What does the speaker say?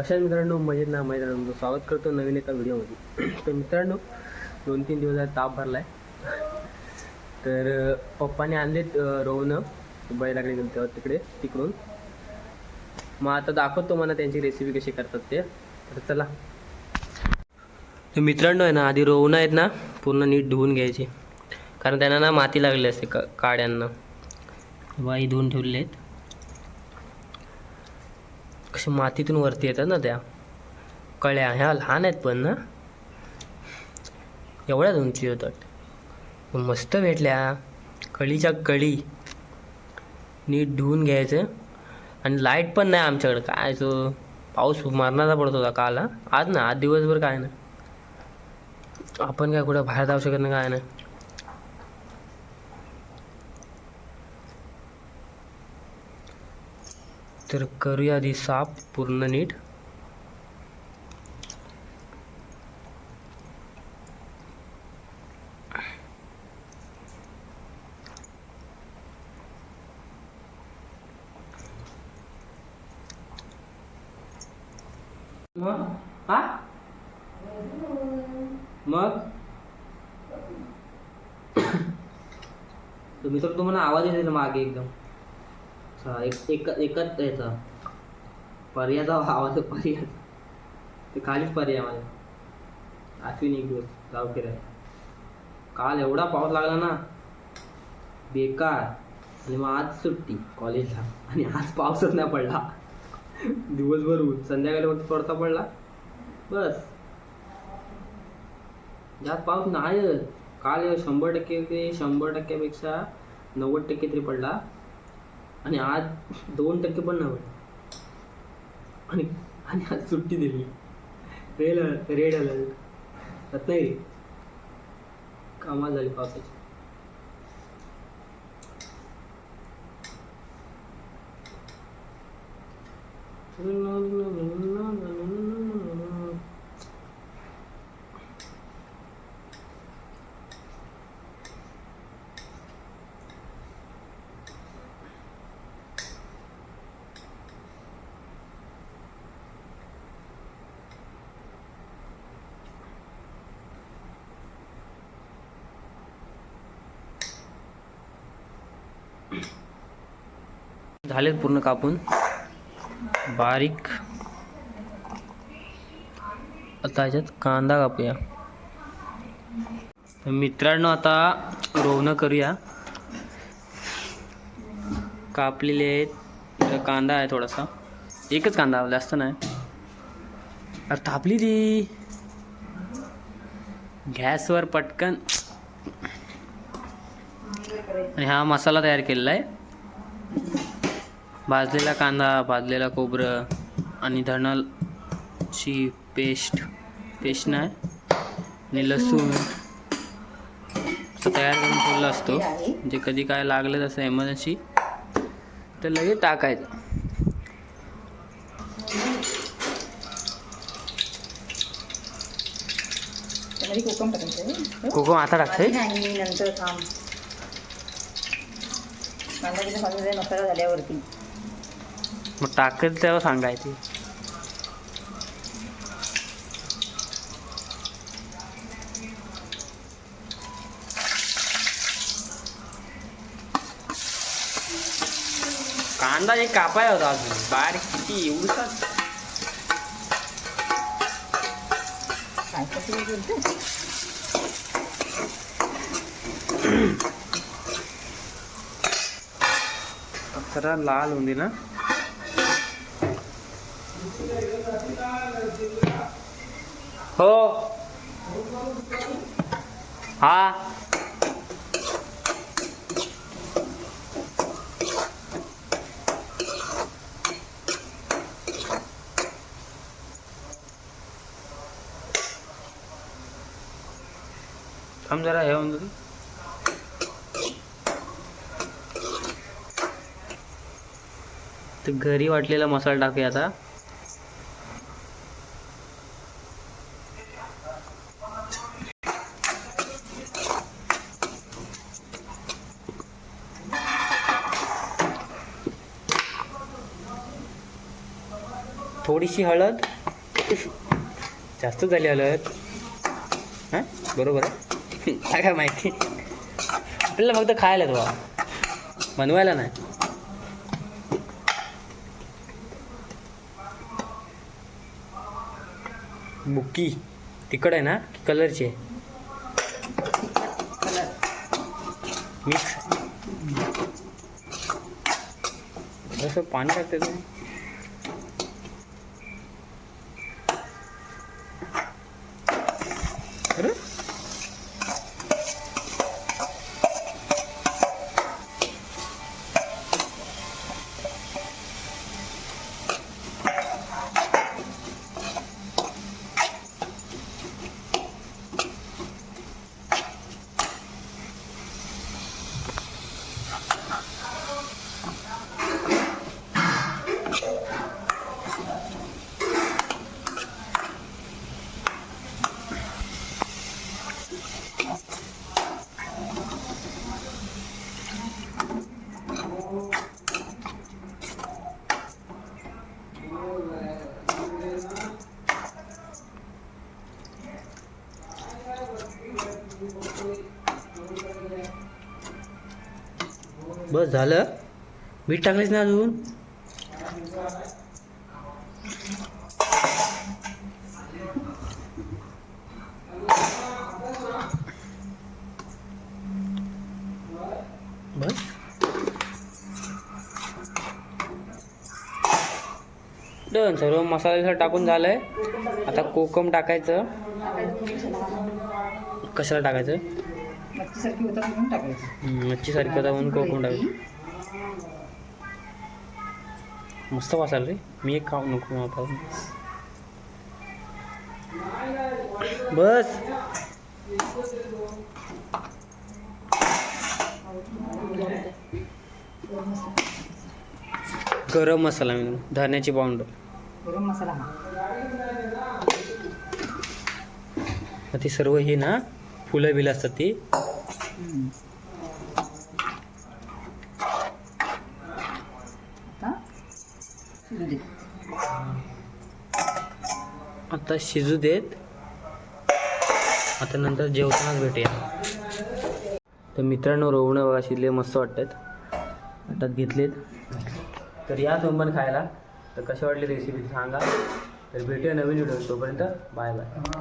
कशा मित्रांनो? मजेत ना? मित्रांनो स्वागत करतो नवीन एका व्हिडिओमध्ये. तर मित्रांनो दोन तीन दिवस आहे ताप भरला आहे तर पप्पाने आणलेत अं, रोहनं बैलाकडे गेलो तेव्हा तिकडे तिकडून. मग आता दाखवतो मला त्यांची रेसिपी कशी करतात ते. तर चला. तर मित्रांनो आहे ना आधी रोवणं आहेत ना पूर्ण नीट धुवून घ्यायची. कारण त्यांना ना माती लागली असते का काड्यांना. बाई धुवून ठेवले आहेत. कशा मातीतून वरती येतात ना त्या? कळ्या ह्या लहान आहेत पण ना? एवढ्याच उंची होतात. मस्त भेटल्या. कळीच्या कळी. नीट धुवून घ्यायचं. आणि लाइट पण नाही आमच्याकडे. काय तो? पाऊस मारणारा पडत होता काल आज ना? आज दिवसभर काय ना आपण काय कुठं बाहेर जाऊ शकत नाही काय नाही. तर करूया आधी साफ पूर्ण नीट. मग? हा? मग? तुम्ही तर तुम्हाला आवाज येईल ना मागे एकदम. एक एक एकच याचा. पर्याचा आवाज पर्याय ते खालीच पर्याय मला आठवी एक दिवस जाऊ काल एवढा पाऊस लागला ना बेकार. आणि मग आज सुट्टी कॉलेजला. आणि आज पाऊसच नाही पडला. दिवसभर ऊन. संध्याकाळी फक्त पडता पडला. बस. जास्त पाऊस नाही. काल शंभर टक्के ते शंभर टक्क्यापेक्षा नव्वद टक्के तरी पडला. आणि आज दोन टक्के पण नाही पडला आणि आणि आज सुट्टी दिली. Red alert red alert. Ratnagiri कमाल झाली पावसाची. झालेत पूर्ण कापून. बारीक. आता ह्याच्यात कांदा कापूया. तर मित्रांनो आता रोवणं करूया. कापलेले आहेत. कांदा आहे थोडासा. एकच कांदा जास्त नाही. अरे थापली ती. गॅसवर पटकन. आणि हा मसाला तयार केलेला आहे. भाजलेला कांदा भाजलेला खोबरं आणि धणाची पेस्ट पेस्ट नाही आणि लसूण. असं तयार करून ठेवलं असतो. म्हणजे कधी काय लागलं तसं एमर्जन्सी तर लगेच टाकायचं. कोकम आता टाकते कांदा किती भाजून मसाला झाल्यावरती. मग टाकत तेव्हा सांगायचे. कांदा एक कापाय होता अजून. बारीक किती एवढा काय कसं जरा लाल होऊन ना. हो. हा. थांब जरा हे होऊन तर घरी वाटलेला मसाला टाकूया आता. थोडीशी हळद. जास्त झाली हळद. हां? बरोबर आहे. काय काय माहिती? आपल्याला फक्त खायला तो बनवायला नाही. बुक्की तिकड आहे ना? की कलरची. आहे मिक्स. असं पाणी टाकते तुम्ही अरे बस झालं? मीठ टाकलेच ना अजून? बस. डन सर्व मसाला बिसाला टाकून झालंय. आता कोकम टाकायचं. कशाला टाकायचं? मच्छीसारखी होतात म्हणून टाकायचं. हम्म, मच्छीसारखी होता म्हणून कोकम टाकायचं. मस्त वाचाल रे. मी एक खाऊ नको आता. बस. गरम मसाला मी धण्याची पावडर गरम मसाला हा. ती सर्व हे ना फुलं बिलं असतात ती. आता शिजू देत. आता नंतर जेवतानाच भेटूया. तर मित्रांनो रोवणं बघा शिजले मस्त वाटतात हातात घेतलेत. तर या तुम्ही पण खायला. तर कसे वाटली रेसिपी सांगा. तर भेटूया नवीन व्हिडिओ तोपर्यंत बाय बाय.